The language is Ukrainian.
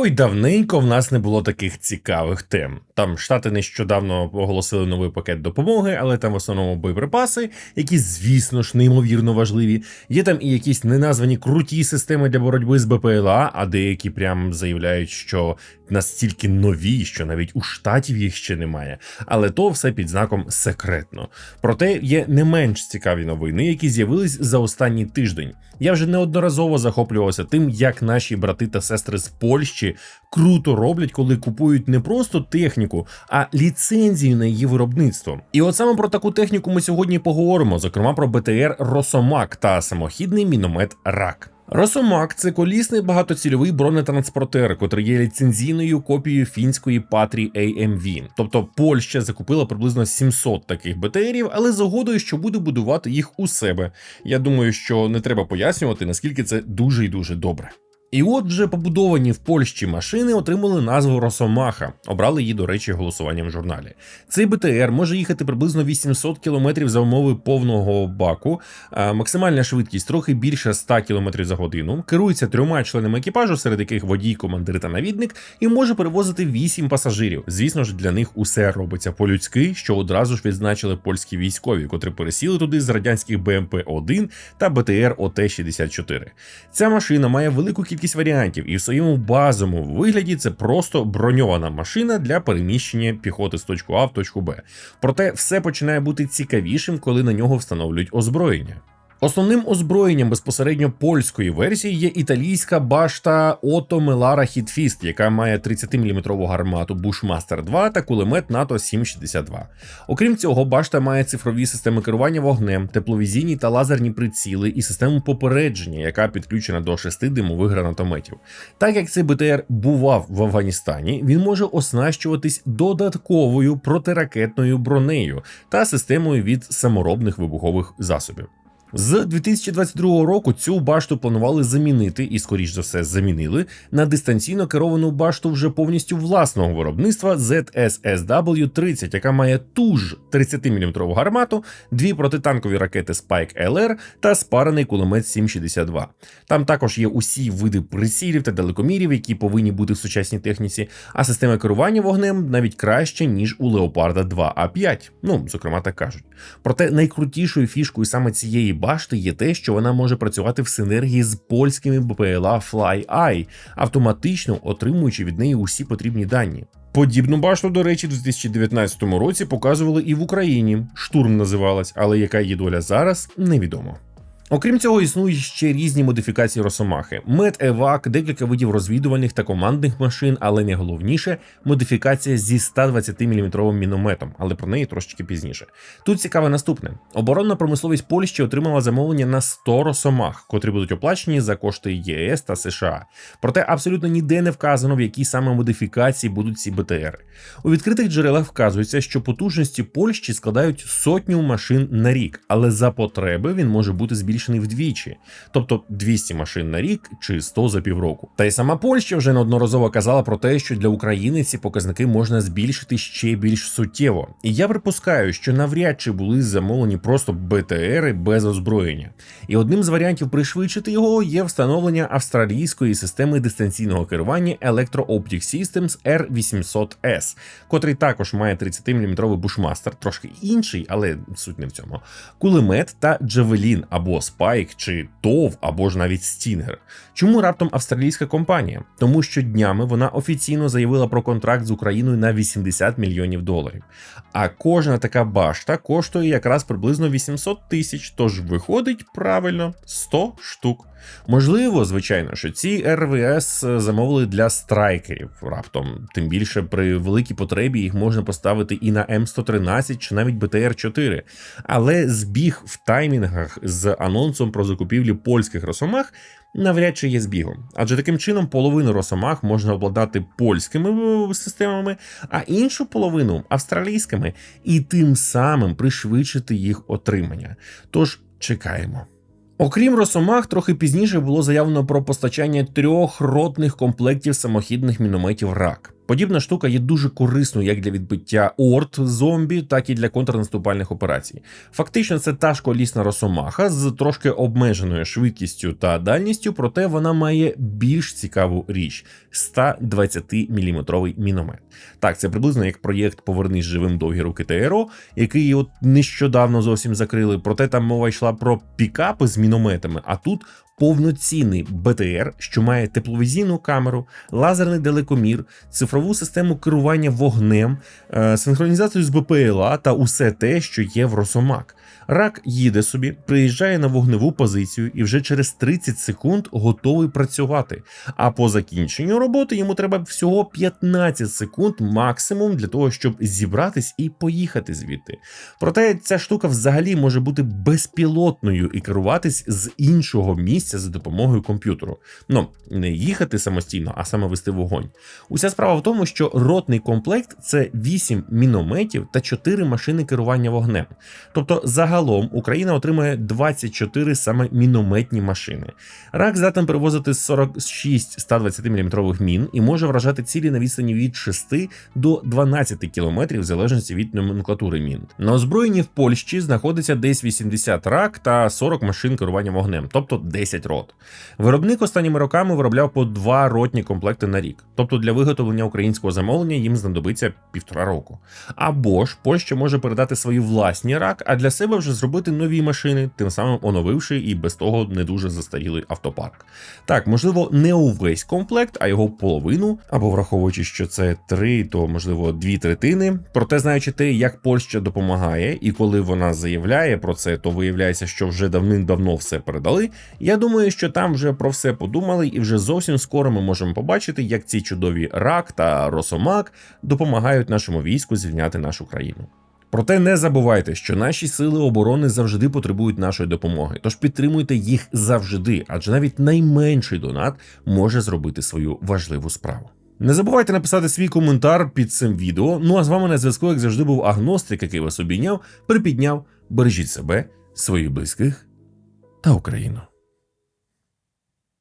Ой, давненько в нас не було таких цікавих тем. Там штати нещодавно оголосили новий пакет допомоги, але там в основному боєприпаси, які, звісно ж, неймовірно важливі. Є там і якісь неназвані круті системи для боротьби з БПЛА, а деякі прям заявляють, що настільки нові, що навіть у штатів їх ще немає. Але то все під знаком секретно. Проте є не менш цікаві новини, які з'явились за останній тиждень. Я вже неодноразово захоплювався тим, як наші брати та сестри з Польщі круто роблять, коли купують не просто техніку, а ліцензію на її виробництво. І от саме про таку техніку ми сьогодні поговоримо, зокрема про БТР Росомак та самохідний міномет РАК. Росомак це колісний багатоцільовий бронетранспортер, котрий є ліцензійною копією фінської Патрі AMV. Тобто Польща закупила приблизно 700 таких БТРів, але з угодою, що буде будувати їх у себе. Я думаю, що не треба пояснювати, наскільки це дуже і дуже добре. І от вже побудовані в Польщі машини отримали назву Росомаха. Обрали її, до речі, голосуванням в журналі. Цей БТР може їхати приблизно 800 км за умови повного баку, максимальна швидкість трохи більше 100 км за годину. Керується трьома членами екіпажу, серед яких водій, командир та навідник, і може перевозити 8 пасажирів. Звісно ж, для них усе робиться по-людськи, що одразу ж відзначили польські військові, котрі пересіли туди з радянських БМП 1 та БТР ОТ-64. Ця машина має велику кількість кількість варіантів, і в своєму базовому вигляді це просто броньована машина для переміщення піхоти з точку А в точку Б. Проте все починає бути цікавішим, коли на нього встановлюють озброєння. Основним озброєнням безпосередньо польської версії є італійська башта Ото Мелара Хітфіст, яка має 30-мм гармату Bushmaster 2 та кулемет НАТО 762. Окрім цього, башта має цифрові системи керування вогнем, тепловізійні та лазерні приціли і систему попередження, яка підключена до шести димових гранатометів. Так як цей БТР бував в Афганістані, він може оснащуватись додатковою протиракетною бронею та системою від саморобних вибухових засобів. З 2022 року цю башту планували замінити і, скоріш за все, замінили на дистанційно керовану башту вже повністю власного виробництва ZSSW-30, яка має ту ж 30-мм гармату, дві протитанкові ракети Spike LR та спарений кулемет 762. Там також є усі види прицілів та далекомірів, які повинні бути в сучасній техніці, а система керування вогнем навіть краще, ніж у Leopard 2 a 5 Ну, зокрема, так кажуть. Проте найкрутішою фішкою саме цієї башти є те, що вона може працювати в синергії з польськими БПЛА FlyEye, автоматично отримуючи від неї усі потрібні дані. Подібну башту, до речі, в 2019 році показували і в Україні. Штурм називалась, але яка її доля зараз, невідомо. Окрім цього, існують ще різні модифікації Росомахи: мед евак, декілька видів розвідувальних та командних машин, але найголовніше модифікація зі 120-мм мінометом, але про неї трошечки пізніше. Тут цікаве наступне: оборонна промисловість Польщі отримала замовлення на 100 Росомах, котрі будуть оплачені за кошти ЄС та США. Проте абсолютно ніде не вказано, в якій саме модифікації будуть ці БТРи. У відкритих джерелах вказується, що потужності Польщі складають сотню машин на рік, але за потреби він може бути збільшений збільшений вдвічі, тобто 200 машин на рік чи 100 за півроку. Та й сама Польща вже неодноразово казала про те, що для України ці показники можна збільшити ще більш суттєво. І я припускаю, що навряд чи були замовлені просто БТРи без озброєння. І одним з варіантів пришвидшити його є встановлення австралійської системи дистанційного керування Electro Optic Systems R800S, котрий також має 30-мм бушмастер, трошки інший, але суть не в цьому. Кулемет та Джавелін або Spike чи TOV або ж навіть Stinger. Чому раптом австралійська компанія? Тому що днями вона офіційно заявила про контракт з Україною на 80 мільйонів доларів. А кожна така башта коштує якраз приблизно 800 тисяч, тож виходить правильно 100 штук. Можливо, звичайно, що ці РВС замовили для страйкерів раптом, тим більше при великій потребі їх можна поставити і на М113 чи навіть БТР-4. Але збіг в таймінгах з анонсом про закупівлі польських росомах навряд чи є збігом, адже таким чином половину росомах можна обладнати польськими системами, а іншу половину австралійськими, і тим самим пришвидшити їх отримання. Тож чекаємо. Окрім Росомах, трохи пізніше було заявлено про постачання трьох ротних комплектів самохідних мінометів РАК. Подібна штука є дуже корисною як для відбиття орд зомбі, так і для контрнаступальних операцій. Фактично, це та ж колісна росомаха з трошки обмеженою швидкістю та дальністю, проте вона має більш цікаву річ 120-мм міномет. Так, це приблизно як проєкт Повернись живим довгі руки ТРО, який от нещодавно зовсім закрили. Проте там мова йшла про пікапи з мінометами, а тут повноцінний БТР, що має тепловізійну камеру, лазерний далекомір, цифрову систему керування вогнем, е, синхронізацію з БПЛА та усе те, що є в Росомак. Рак їде собі, приїжджає на вогневу позицію і вже через 30 секунд готовий працювати. А по закінченню роботи йому треба всього 15 секунд максимум для того, щоб зібратись і поїхати звідти. Проте ця штука взагалі може бути безпілотною і керуватись з іншого місця за допомогою комп'ютеру. Ну, не їхати самостійно, а саме вести вогонь. Уся справа в тому, що ротний комплект це 8 мінометів та 4 машини керування вогнем. Тобто, загалом Україна отримує 24 саме мінометні машини. Рак здатен перевозити 46 120 мм мін і може вражати цілі на відстані від 6 до 12 км в залежності від номенклатури мін. На озброєнні в Польщі знаходиться десь 80 рак та 40 машин керування вогнем, тобто 10 рот. Виробник останніми роками виробляв по два ротні комплекти на рік. Тобто для виготовлення українського замовлення їм знадобиться півтора року. Або ж Польща може передати свої власні рак, а для себе вже зробити нові машини, тим самим оновивши і без того не дуже застарілий автопарк. Так, можливо, не увесь комплект, а його половину, або враховуючи, що це три, то можливо дві третини. Проте, знаючи те, як Польща допомагає, і коли вона заявляє про це, то виявляється, що вже давним-давно все передали. Я думаю, що там вже про все подумали, і вже зовсім скоро ми можемо побачити, як ці чудові рак росомак допомагають нашому війську звільняти нашу країну. Проте не забувайте, що наші сили оборони завжди потребують нашої допомоги, тож підтримуйте їх завжди, адже навіть найменший донат може зробити свою важливу справу. Не забувайте написати свій коментар під цим відео. Ну а з вами на зв'язку, як завжди, був агностик, який вас обійняв, припідняв. Бережіть себе, своїх близьких та Україну.